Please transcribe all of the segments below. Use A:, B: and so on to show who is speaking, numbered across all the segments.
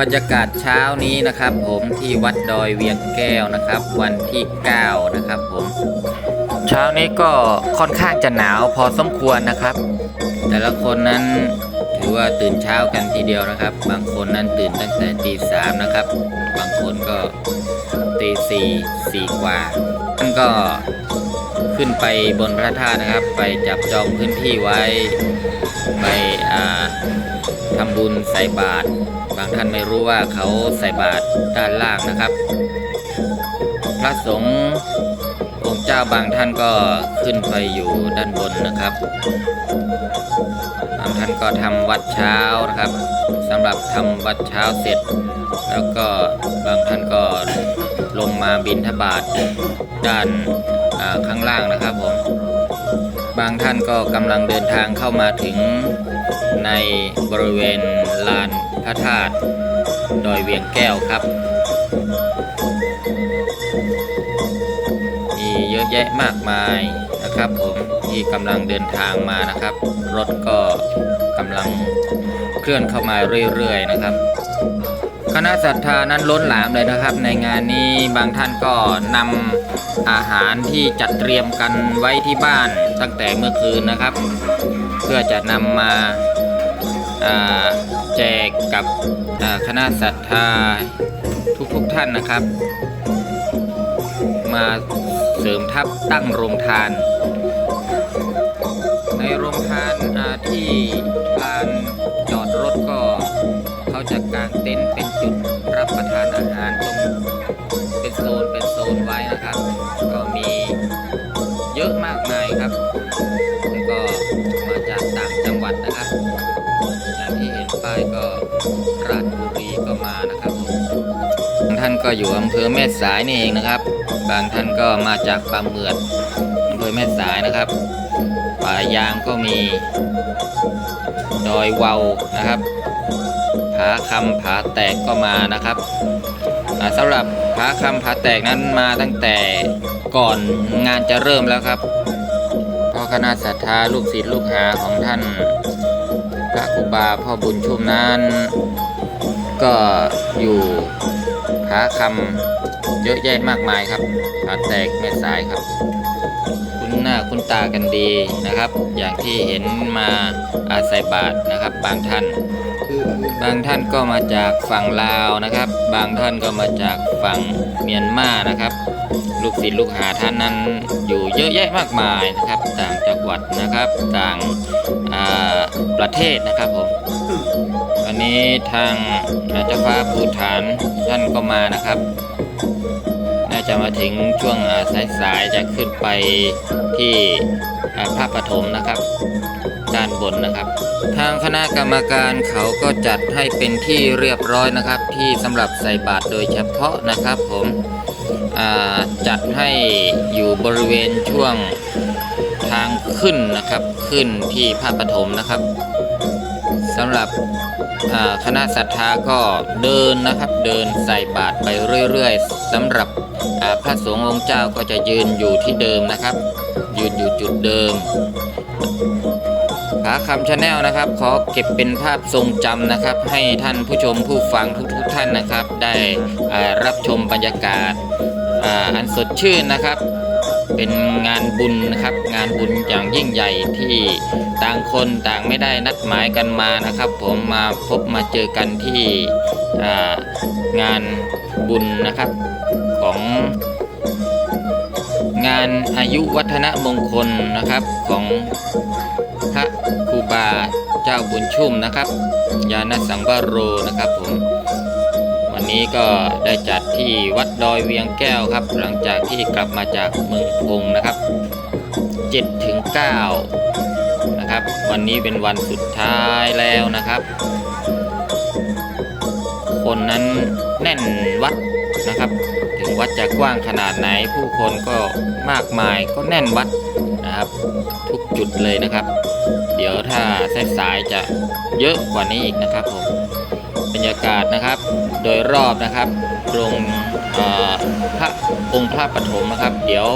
A: บรรยากาศเช้านี้นะครับ ผมที่วัดดอยเวียงแก้วนะครับ วันที่ 9 นะครับผม เช้านี้ก็ค่อนข้างจะหนาวพอสมควรนะครับ แต่ละคนนั้นถือว่าตื่นเช้ากันทีเดียวนะครับ บางคนนั้นตื่นตั้งแต่ตีสามนะครับ บางคนก็ตีสี่สี่กว่าท่านก็ขึ้นไปบนพระธาตุนะครับ ไปจับจองพื้นที่ไว้ไปอ่า ทำบุญใส่บาตรบางท่านไม่รู้ว่าเขาใส่บาตรด้านล่างนะครับ พระสงฆ์องค์เจ้าบางท่านก็ขึ้นไปอยู่ด้านบนนะครับบางท่านก็ทำวัดเช้านะครับสำหรับทำวัดเช้าเสร็จ แล้วก็บางท่านก็ลงมาบินทบาทด้านข้างล่างนะครับผมบางท่านก็กำลังเดินทางเข้ามาถึง ในบริเวณลานพระธาตุดอยเวียงแก้วครับ มีเยอะแยะมากมายนะครับผมที่กำลังเดินทางมานะครับ รถก็กำลังเคลื่อนเข้ามาเรื่อยๆนะครับ คณะศรัทธานั้นล้นหลามเลยนะครับ ในงานนี้บางท่านก็นำอาหารที่จัดเตรียมกันไว้ที่บ้านตั้งแต่เมื่อคืนนะครับ เพื่อจะนำมาแจกกับคณะศรัทธาทุกๆท่านนะครับ มาเสริมทัพตั้งโรงทาน ในโรงทานที่ มานะครับบางท่านก็อยู่อำเภอแม่สายนี่เองนะครับ บางท่านก็มาจากปลาเมือดอำเภอแม่สายนะครับป่ายางก็มี ดอยเวานะครับ ผาคำผาแตกก็มานะครับอ่าสำหรับผาคำผาแตกนั้นมาตั้งแต่ก่อนงานจะเริ่มแล้วครับเพราะคณะศรัทธาลูกศิษย์ลูกหาของท่านพระครูบาพ่อบุญชุมนั้น ก็อยู่ผาคำเยอะแยะมากมายครับผาแตกแม่สายครับ คุ้นหน้าคุ้นตากันดีนะครับ อย่างที่เห็นมาอาศัยบาทนะครับ บางท่าน บางท่านก็มาจากฝั่งลาวนะครับ บางท่านก็มาจากฝั่งเมียนมานะครับ ลูกศิษย์ลูกหาท่านนั้นอยู่เยอะแยะมากมายนะครับ ต่างจังหวัดนะครับ ต่างประเทศนะครับผม วันนี้ทางเจ้าฟ้าภูฐานท่านก็มานะครับ น่าจะมาถึงช่วงสายๆจะขึ้นไปที่พระปฐมนะครับ ด้านบนนะครับ ทางคณะกรรมการเขาก็จัดให้เป็นที่เรียบร้อยนะครับ ที่สำหรับใส่บาตรโดยเฉพาะนะครับผมจัดให้อยู่บริเวณช่วงทางขึ้นนะครับขึ้นที่พระปฐมนะครับสำหรับ คณะศรัทธาก็เดินนะครับเดินใส่บาตรไปเรื่อยๆสำหรับพระสงฆ์องค์เจ้าก็จะยืนอยู่ที่เดิมนะครับ ยืนอยู่จุดเดิมผาคำชาแนลนะครับ ขอเก็บเป็นภาพทรงจำนะครับ ให้ท่านผู้ชมผู้ฟังทุกๆท่านนะครับ ได้รับชมบรรยากาศอาอันสดชื่นนะครับ เป็นงานบุญนะครับ งานบุญอย่างยิ่งใหญ่ที่ต่างคนต่างไม่ได้นัดหมายกันมานะครับ ผมมาพบมาเจอกันที่งานบุญนะครับของงานอายุวัฒนมงคลนะครับของพระครูบาเจ้าบุญชุ่มนะครับ ยานสังวโรนะครับผม วันนี้ก็ได้จัดที่วัดดอยเวียงแก้วครับ หลังจากที่กลับมาจากเมืองพงนะครับ7ถึง9นะครับ วันนี้เป็นวันสุดท้ายแล้วนะครับ คนนั้นแน่นวัดนะครับ ถึงวัดจะกว้างขนาดไหน ผู้คนก็มากมายก็แน่นวัดนะครับ ทุกจุดเลยนะครับ เดี๋ยวถ้าสายๆจะเยอะกว่านี้อีกนะครับผม ยากาศนะครับ โดยรอบนะครับตรงพระองค์พระปฐมนะครับ เดี๋ยว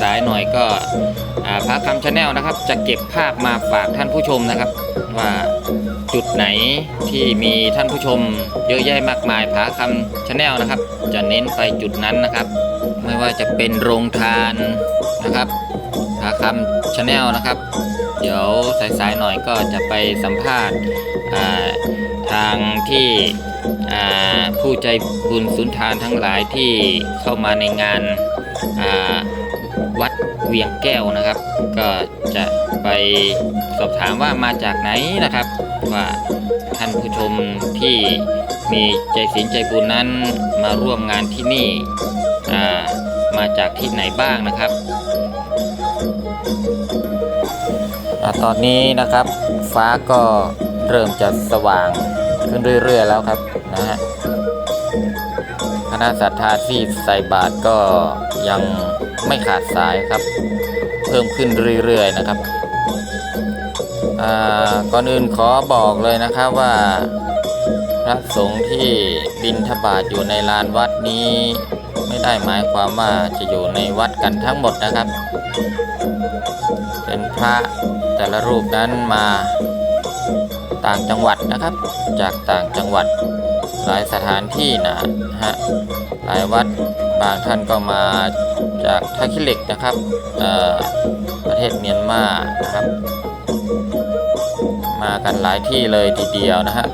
A: สายๆหน่อยก็พระคำชาแนลนะครับ จะเก็บภาพมาฝากท่านผู้ชมนะครับ ว่าจุดไหนที่มีท่านผู้ชมเยอะแยะมากมายผาคำชาแนลนะครับ จะเน้นไปจุดนั้นนะครับ ไม่ว่าจะเป็นโรงทานนะครับผาคำชาแนลนะครับ เดี๋ยวสายๆหน่อยก็จะไปสัมภาษณ์ ทางที่ผู้ใจบุญสุนทานทั้งหลายที่เข้ามาในงานาวัดเวียงแก้วนะครับ ก็จะไปสอบถามว่ามาจากไหนนะครับ ว่าท่านผู้ชมที่มีใจศีลใจบุญนั้นมาร่วมงานที่นี่ามาจากที่ไหนบ้างนะครับอตอนนี้นะครับฟ้าก็ เริ่มจะสว่างขึ้นเรื่อย ๆ แล้วครับนะฮะคณะศรัทธาที่ใส่บาตรก็ยังไม่ขาดสายครับ เพิ่มขึ้นเรื่อย ๆ นะครับอ่าก่อนอื่นขอบอกเลยนะครับว่าพระสงฆ์ที่บินทบาทอยู่ในลานวัดนี้ ไม่ได้หมายความว่าจะอยู่ในวัดกันทั้งหมดนะครับ เป็นพระแต่ละรูปนั้นมา ต่างจังหวัดนะครับ จากต่างจังหวัด หลายสถานที่นะฮะหลายวัดบางท่านก็มาจากท่าขี้เหล็กนะครับเอ่อประเทศเมียนมานะครับ มากันหลายที่เลยทีเดียวนะฮะ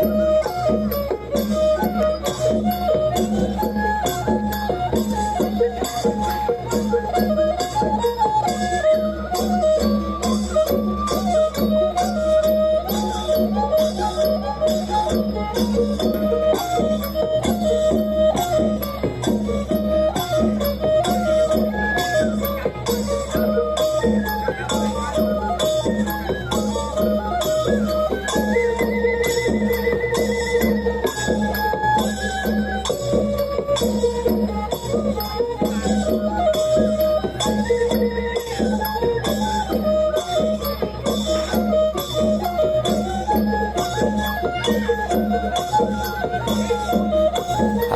B: Música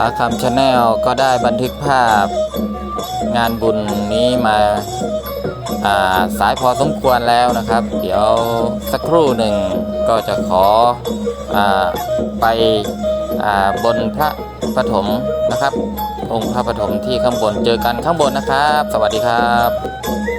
A: อาคัมชาแนลก็ได้บันทึกภาพงานบุญนี้มาาสายพอสมควรแล้วนะครับ เดี๋ยวสักครู่หนึ่งก็จะขออไปอบนพระปฐมนะครับ องค์พระปฐมที่ข้างบนเจอกันข้างบนนะครับ สวัสดีครับ